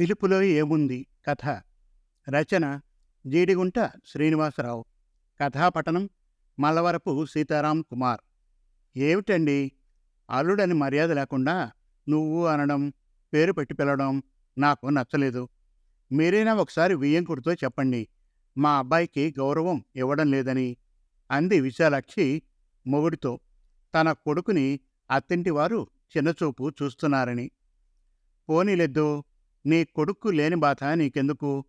పిలుపులో ఏముంది? కథ. రచన జీడిగుంట శ్రీనివాసరావు. కథాపఠనం మల్లవరపు సీతారాం కుమార్. ఏమిటండి? అల్లుడని మర్యాద లేకుండా నువ్వు అనడం పేరు పెట్టి పిలవడం నాకు నచ్చలేదు. మీరైనా ఒకసారి వియ్యంకుడితో చెప్పండి. మా అబ్బాయికి గౌరవం ఇవ్వడం లేదని అంది విశాలాక్షి మొగుడితో. తన కొడుకుని అత్తింటివారు చిన్నచూపు చూస్తున్నారని. పోనీలెద్దు నీ కొడుక్కు లేని బాధ నీకెందుకు?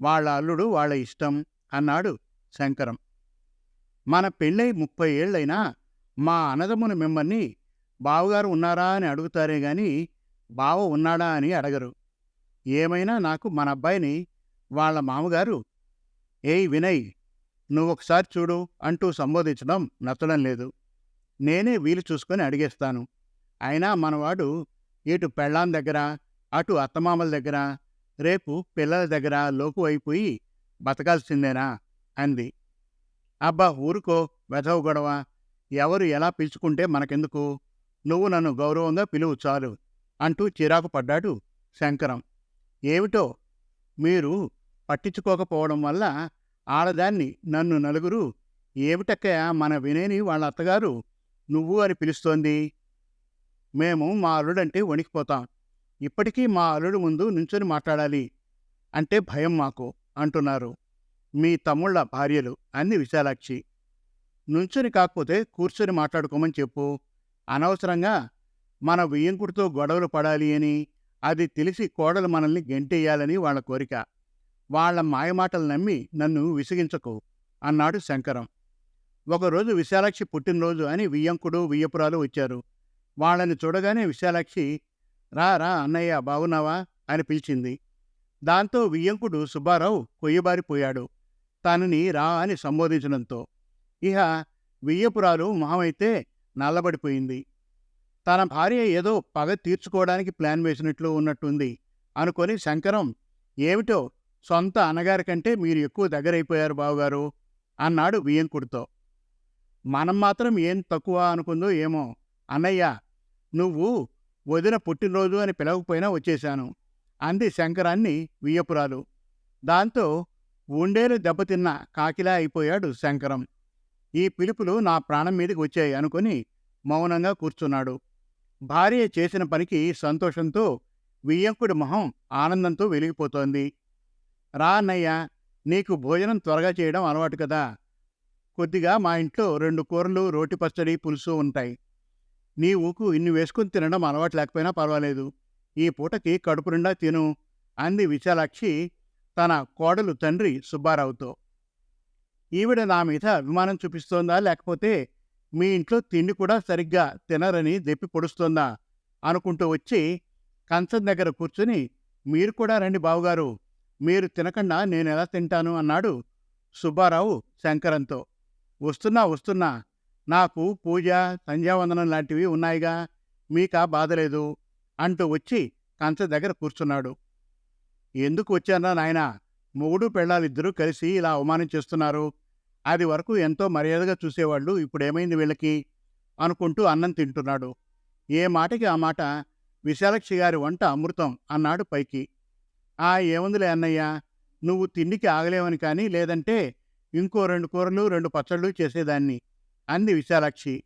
వాళ్ళ అల్లుడు వాళ్ళ ఇష్టం అన్నాడు శంకరం. మన పెళ్ళై ముప్పై ఏళ్ళైనా మా అన్నదమ్మున మిమ్మల్ని బావగారు ఉన్నారా అని అడుగుతారే గాని బావ ఉన్నాడా అని అడగరు. ఏమైనా నాకు మన అబ్బాయిని వాళ్ళ మామగారు ఏయ్ వినయ్ నువ్వొకసారి చూడు అంటూ సంబోధించడం నచ్చడం లేదు. నేనే వీలు చూసుకొని అడిగేస్తాను. అయినా మనవాడు ఇటు పెళ్ళాం దగ్గర అటు అత్తమామల దగ్గర రేపు పిల్లల దగ్గర లోకు అయిపోయి బతకాల్సిందేనా? అంది. అబ్బా ఊరుకో వెధవ గొడవ. ఎవరు ఎలా పిలుచుకుంటే మనకెందుకు? నువ్వు నన్ను గౌరవంగా పిలువు చాలు అంటూ చిరాకు పడ్డాడు శంకరం. ఏమిటో మీరు పట్టించుకోకపోవడం వల్ల ఆడదాన్ని నన్ను నలుగురు ఏమిటక్కయ్య మన వినేని వాళ్ళ అత్తగారు నువ్వు అని పిలుస్తోంది? మేము మా అల్లుడంటే వణికిపోతాం. ఇప్పటికీ మా అల్లుడు ముందు నుంచొని మాట్లాడాలి అంటే భయం మాకు అంటున్నారు. మీ తమ్ముళ్ళ భార్యలు అంది విశాలాక్షి. నుంచొని కాకపోతే కూర్చొని మాట్లాడుకోమని చెప్పు. అనవసరంగా మన వియ్యంకుడితో గొడవలు పడాలి అని అది తెలిసి కోడలు మనల్ని గెంటేయాలని వాళ్ళ కోరిక. వాళ్ళ మాయమాటలు నమ్మి నన్ను విసిగించకు అన్నాడు శంకరం. ఒకరోజు విశాలాక్షి పుట్టినరోజు అని వియ్యంకుడు వియ్యపురాలు వచ్చారు. వాళ్ళని చూడగానే విశాలాక్షి రా రా అన్నయ్య బాగున్నావా? అని పిలిచింది. దాంతో వియ్యంకుడు సుబ్బారావు కొయ్యబారిపోయాడు. తనని రా అని సంబోధించడంతో. ఇహ వియ్యపురాలు మొహమైతే నల్లబడిపోయింది. తన భార్య ఏదో పగ తీర్చుకోవడానికి ప్లాన్ వేసినట్లు ఉన్నట్టుంది అనుకొని శంకరం ఏమిటో సొంత అన్నగారి కంటే మీరు ఎక్కువ దగ్గరైపోయారు బావగారు అన్నాడు వియ్యంకుడితో. మనం మాత్రం ఏం తక్కువ అనుకుందో ఏమో అన్నయ్య నువ్వు వదిన పుట్టినరోజు అని పిలవకపోయినా వచ్చేశాను. అంది శంకరాన్ని వియ్యపురాలు. దాంతో ఉండేలు దెబ్బతిన్న కాకిలా అయిపోయాడు శంకరం. ఈ పిలుపులు నా ప్రాణం మీదకి వచ్చాయి అనుకుని మౌనంగా కూర్చున్నాడు. భార్య చేసిన పనికి సంతోషంతో వియ్యంకుడి మొహం ఆనందంతో వెలిగిపోతోంది. రా అన్నయ్య నీకు భోజనం త్వరగా చేయడం అలవాటు కదా. కొద్దిగా మా ఇంట్లో రెండు కూరలు రోటి పచ్చడి పులుసు ఉంటాయి. నీ ఊకు ఇన్ని వేసుకుని తినడం అలవాటు లేకపోయినా పర్వాలేదు. ఈ పూటకి కడుపు నిండా తిను అంది విశాలాక్షి తన కోడలు తండ్రి సుబ్బారావుతో. ఈవిడ నా మీద అభిమానం చూపిస్తోందా? లేకపోతే మీ ఇంట్లో తిండి కూడా సరిగ్గా తినరని దెప్పి పొడుస్తోందా? అనుకుంటూ వచ్చి కంచం దగ్గర కూర్చుని మీరు కూడా రండి బావుగారు మీరు తినకుండా నేను ఎలా తింటాను? అన్నాడు సుబ్బారావు శంకరంతో. వస్తున్నా వస్తున్నా నాకు పూజ సంధ్యావందనం లాంటివి ఉన్నాయిగా మీకా బాధలేదు అంటూ వచ్చి కంచ దగ్గర కూర్చున్నాడు. ఎందుకు వచ్చానా నాయనా? మొగుడు పెళ్ళాలిద్దరూ కలిసి ఇలా అవమానం చేస్తున్నారు. అది వరకు ఎంతో మర్యాదగా చూసేవాళ్ళు ఇప్పుడేమైంది వీళ్ళకి? అనుకుంటూ అన్నం తింటున్నాడు. ఏ మాటకి ఆ మాట? విశాలక్షి గారి వంట అమృతం అన్నాడు పైకి. ఆ ఏముందిలే అన్నయ్య? నువ్వు తిండికి ఆగలేవని కానీ లేదంటే ఇంకో రెండు కూరలు రెండు పచ్చళ్ళు చేసేదాన్ని. అంది విశాలాక్షి.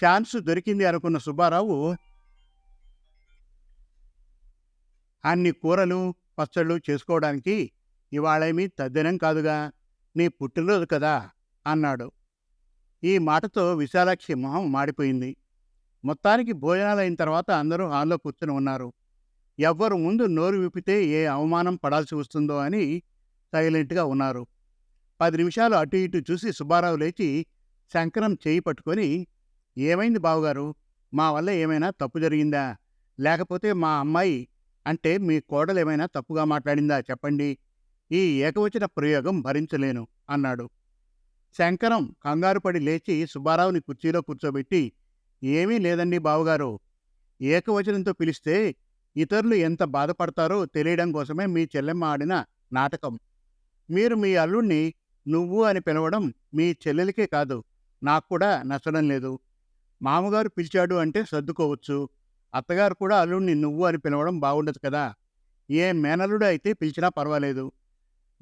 ఛాన్స్ దొరికింది అనుకున్న సుబ్బారావు అన్ని కూరలు పచ్చళ్ళు చేసుకోవడానికి ఇవాళేమీ తద్దినం కాదుగా నీ పుట్టినరోజు కదా అన్నాడు. ఈ మాటతో విశాలాక్షి మొహం మాడిపోయింది. మొత్తానికి భోజనాలైన తర్వాత అందరూ హాల్లో కూర్చుని ఉన్నారు. ఎవ్వరు ముందు నోరు విప్పితే ఏ అవమానం పడాల్సి వస్తుందో అని సైలెంట్గా ఉన్నారు. పది నిమిషాలు అటు ఇటు చూసి సుబ్బారావు లేచి శంకరం చేయి పట్టుకొని ఏమైంది బావగారు? మా వల్ల ఏమైనా తప్పు జరిగిందా? లేకపోతే మా అమ్మాయి అంటే మీ కోడలు ఏమైనా తప్పుగా మాట్లాడిందా? చెప్పండి. ఈ ఏకవచన ప్రయోగం భరించలేను అన్నాడు. శంకరం కంగారుపడి లేచి సుబ్బారావుని కుర్చీలో కూర్చోబెట్టి ఏమీ లేదండి బావగారు. ఏకవచనంతో పిలిస్తే ఇతరులు ఎంత బాధపడతారో తెలియడం కోసమే మీ చెల్లెమ్మ ఆడిన నాటకం. మీరు మీ అల్లుణ్ణి నువ్వు అని పిలవడం మీ చెల్లెలికే కాదు. నాకు కూడా నచ్చడం లేదు. మామగారు పిలిచాడు అంటే సర్దుకోవచ్చు. అత్తగారు కూడా అల్లుణ్ణి నువ్వు అని పిలవడం బాగుండదు కదా. ఏ మేనల్లుడు అయితే పిలిచినా పర్వాలేదు.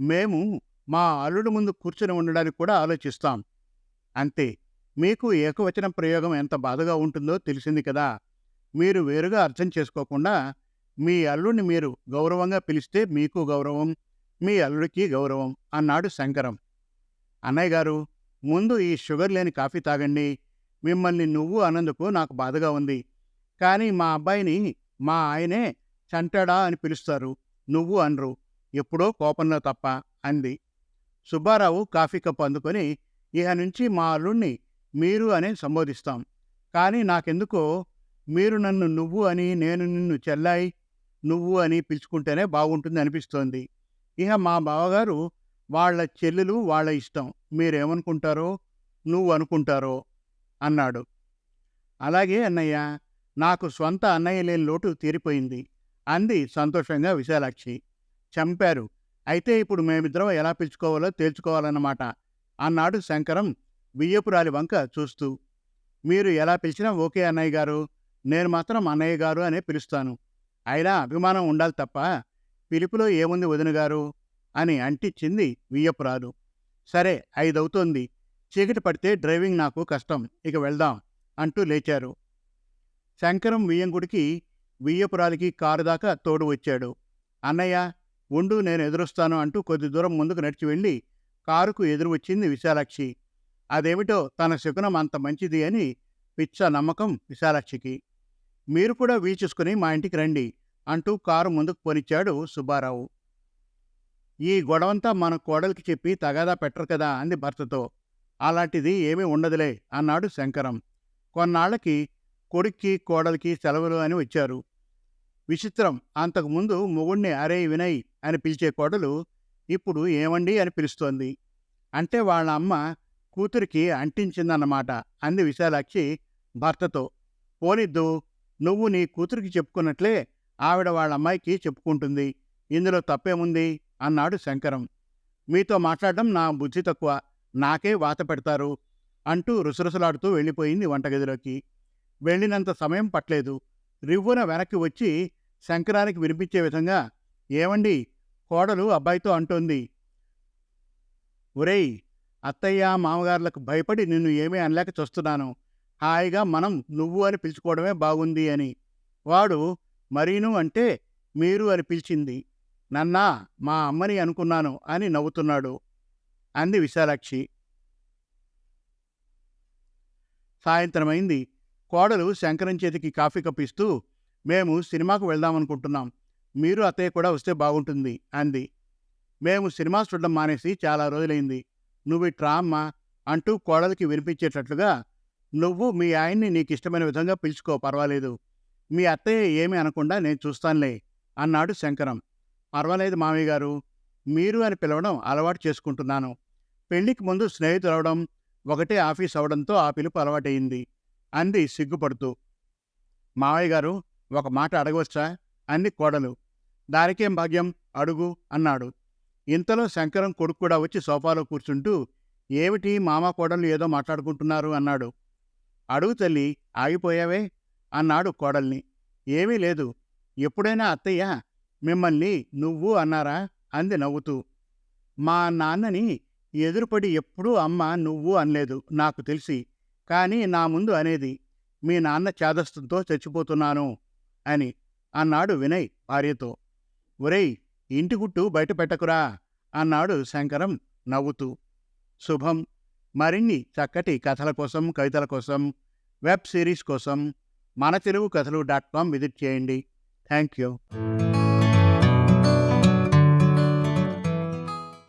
మేము మా అల్లుడు ముందు కూర్చొని ఉండడానికి కూడా ఆలోచిస్తాం. అంతే. మీకు ఏకవచన ప్రయోగం ఎంత బాధగా ఉంటుందో తెలిసింది కదా. మీరు వేరుగా అర్థం చేసుకోకుండా మీ అల్లుడిని మీరు గౌరవంగా పిలిస్తే మీకు గౌరవం మీ అల్లుడికి గౌరవం అన్నాడు శంకరం. అన్నయ్య గారు ముందు ఈ షుగర్ లేని కాఫీ తాగండి. మిమ్మల్ని నువ్వు అన్నందుకు నాకు బాధగా ఉంది. కానీ మా అబ్బాయిని మా ఆయనే చంటాడా అని పిలుస్తారు. నువ్వు అనరు. ఎప్పుడో కోపంలో తప్ప అంది. సుబ్బారావు కాఫీ కప్ అందుకొని ఇహ నుంచి మా అల్లుణ్ణి మీరు అనే సంబోధిస్తాం. కానీ నాకెందుకో మీరు నన్ను నువ్వు అని నేను నిన్ను చెల్లాయి నువ్వు అని పిలుచుకుంటేనే బాగుంటుంది అనిపిస్తోంది. ఇహ మా బావగారు వాళ్ళ చెల్లెలు వాళ్ళ ఇష్టం. మీరేమనుకుంటారో నువ్వు అనుకుంటారో అన్నాడు. అలాగే అన్నయ్య నాకు స్వంత అన్నయ్య లేని లోటు తీరిపోయింది అంది సంతోషంగా విశాలాక్షి. చంపారు. అయితే ఇప్పుడు మేమిద్దరం ఎలా పిలుచుకోవాలో తేల్చుకోవాలన్నమాట అన్నాడు శంకరం బియ్యపురాలి వంక చూస్తూ. మీరు ఎలా పిలిచినా ఓకే అన్నయ్య గారు. నేను మాత్రం అన్నయ్య గారు అనే పిలుస్తాను. అయినా అభిమానం ఉండాలి తప్ప పిలుపులో ఏముంది వదిన గారు అని అంటిచ్చింది వియ్యపురాలు. సరే ఐదవుతోంది. చీకటి పడితే డ్రైవింగ్ నాకు కష్టం ఇక వెళ్దాం అంటూ లేచారు. శంకరం వియ్యంగుడికి వియ్యపురాలికి కారు దాకా తోడు వచ్చాడు. అన్నయ్య ఉండు నేను ఎదురొస్తాను అంటూ కొద్ది దూరం ముందుకు నడిచి వెళ్ళి కారుకు ఎదురు వచ్చింది విశాలాక్షి. అదేమిటో తన శకునం అంత మంచిది అని పిచ్చ నమ్మకం విశాలాక్షికి. మీరు కూడా వీచేసుకుని మా ఇంటికి రండి అంటూ కారు ముందుకు పోనిచ్చాడు సుబ్బారావు. ఈ గొడవంతా మన కోడలికి చెప్పి తగాదా పెట్టరు కదా అంది భర్తతో. అలాంటిది ఏమీ ఉండదులే అన్నాడు శంకరం. కొన్నాళ్ళకి కొడుక్కి కోడలికి సెలవులు అని వచ్చారు. విచిత్రం అంతకుముందు మొగుణ్ణి అరే వినయ్ అని పిలిచే కోడలు ఇప్పుడు ఏమండి అని పిలుస్తోంది. అంటే వాళ్ళ అమ్మ కూతురికి అంటించిందన్నమాట అంది విశాలాక్షి భర్తతో. పోనిద్దు నువ్వు నీ కూతురికి చెప్పుకున్నట్లే ఆవిడ వాళ్ళ అమ్మాయికి చెప్పుకుంటుంది. ఇందులో తప్పేముంది? అన్నాడు శంకరం. మీతో మాట్లాడడం నా బుద్ధి తక్కువ నాకే వాత పెడతారు అంటూ రుసరుసలాడుతూ వెళ్ళిపోయింది వంటగదిలోకి. వెళ్ళినంత సమయం పట్లేదు రివ్వున వెనక్కి వచ్చి శంకరానికి వినిపించే విధంగా ఏమండి కోడలు అబ్బాయితో అంటోంది. ఒరేయ్ అత్తయ్య మామగారులకు భయపడి నిన్ను ఏమీ అనలేక చూస్తున్నాను. హాయిగా మనం నువ్వు అని పిలుచుకోవడమే బాగుంది అని. వాడు మరీను అంటే మీరు అని పిలిచింది. నన్నా మా అమ్మని అనుకున్నాను అని నవ్వుతున్నాడు అంది విశాలాక్షి. సాయంత్రమైంది. కోడలు శంకరం చేతికి కాఫీ కప్పిస్తూ మేము సినిమాకు వెళ్దామనుకుంటున్నాం. మీరు అత్తయ్య కూడా వస్తే బాగుంటుంది అంది. మేము సినిమా చూడడం మానేసి చాలా రోజులైంది. నువ్వు ఇట్రా అమ్మా అంటూ కోడలికి వినిపించేటట్లుగా నువ్వు మీ ఆయన్ని నీకు ఇష్టమైన విధంగా పిలుచుకో పర్వాలేదు. మీ అత్తయ్య ఏమీ అనకుండా నేను చూస్తానులే అన్నాడు శంకరం. పర్వాలేదు మామయ్య గారు. మీరు అని పిలవడం అలవాటు చేసుకుంటున్నాను. పెళ్ళికి ముందు స్నేహితులు అవడం ఒకటే ఆఫీస్ అవడంతో ఆ పిలుపు అలవాటయింది. అంది సిగ్గుపడుతూ. మావయ్య గారు ఒక మాట అడగవచ్చా? అంది కోడలు. దానికేం భాగ్యం? అడుగు అన్నాడు. ఇంతలో శంకరం కొడుకు కూడా వచ్చి సోఫాలో కూర్చుంటూ ఏమిటి మామ కోడలు ఏదో మాట్లాడుకుంటున్నారు? అన్నాడు. అడుగు తల్లి ఆగిపోయావే? అన్నాడు కోడల్ని. ఏమీ లేదు. ఎప్పుడైనా అత్తయ్య మిమ్మల్ని నువ్వు అన్నారా? అంది నవ్వుతూ. మా నాన్నని ఎదురుపడి ఎప్పుడూ అమ్మ నువ్వు అనలేదు నాకు తెలిసి. కానీ నా ముందు అనేది మీ నాన్న చేదస్తంతో చచ్చిపోతున్నాను అని అన్నాడు వినయ్ భార్యతో. ఒరేయ్ ఇంటి గుట్టు బయట పెట్టకురా అన్నాడు శంకరం నవ్వుతూ. శుభం. మరిన్ని చక్కటి కథల కోసం కవితల కోసం వెబ్ సిరీస్ కోసం మన Telugu Kathalu dot com visit చేయండి. Thank you.